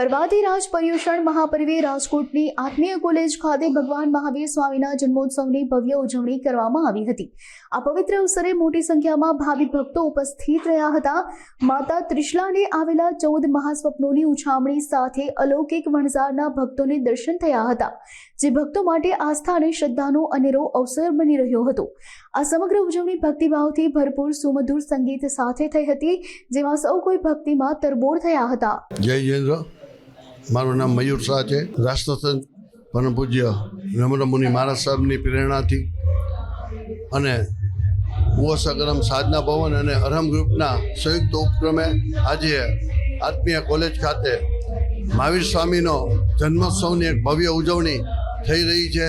પર્વાધિરાજ પર્યુષણ મહાપર્વે રાજકોટની આત્મીય કોલેજ ખાતે ભગવાન મહાવીર સ્વામીના જન્મોત્સવની ભવ્ય ઉજવણી કરવામાં આવી હતી. આ પવિત્ર અવસરે મોટી સંખ્યામાં ભાવિક ભક્તો ઉપસ્થિત રહ્યા હતા. માતા ત્રિશલાને આવેલા ચૌદ મહાસ્વપ્નોની ઉછામણી સાથે અલૌકિક વણઝારના ભક્તોને દર્શન થયા હતા, જે ભક્તો માટે આસ્થા અને શ્રદ્ધાનો અનેરો અવસર બની રહ્યો હતો. આ સમગ્ર ઉજવણી ભક્તિભાવથી ભરપૂર સુમધુર સંગીત સાથે થઈ હતી, જેમાં સૌ કોઈ ભક્તિમાં તરબોળ થયા હતા. જય જયેન્દ્ર મારું નામ મયુર શાહ છે. રાષ્ટ્રસંત પરમ પૂજ્ય રમણ મુનિ મહારાજ સાહેબની પ્રેરણાથી અને ઉવસગ્રમ સાધના ભવન અને અરહમ ગ્રુપના સંયુક્ત ઉપક્રમે આજે આત્મીય કોલેજ ખાતે મહાવીર સ્વામીનો જન્મોત્સવની એક ભવ્ય ઉજવણી થઈ રહી છે.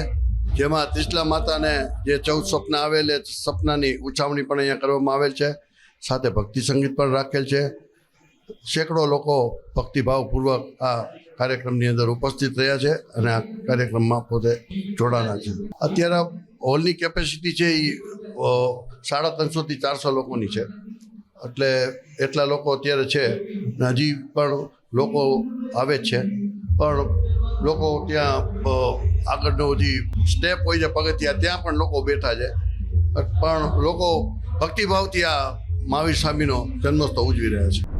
જેમાં તિસલા માતાને જે ચૌદ સ્વપ્ન આવેલ એ સપનાની ઉછાવણી પણ અહીંયા કરવામાં આવેલ છે. સાથે ભક્તિ સંગીત પણ રાખેલ છે. સેંકડો લોકો ભક્તિભાવપૂર્વક આ કાર્યક્રમની અંદર ઉપસ્થિત રહ્યા છે અને આ કાર્યક્રમમાં પોતે જોડાના છે. અત્યારે હોલની કેપેસિટી છે એ સાડા ત્રણસોથી ચારસો લોકોની છે. એટલે એટલા લોકો અત્યારે છે. હજી પણ લોકો આવે છે. પણ લોકો ત્યાં આગળનો હજી સ્ટેપ હોય છે પગથિયા, ત્યાં પણ લોકો બેઠા છે. પણ લોકો ભક્તિભાવથી આ મહાવીર સ્વામીનો જન્મોત્સવ ઉજવી રહ્યા છે.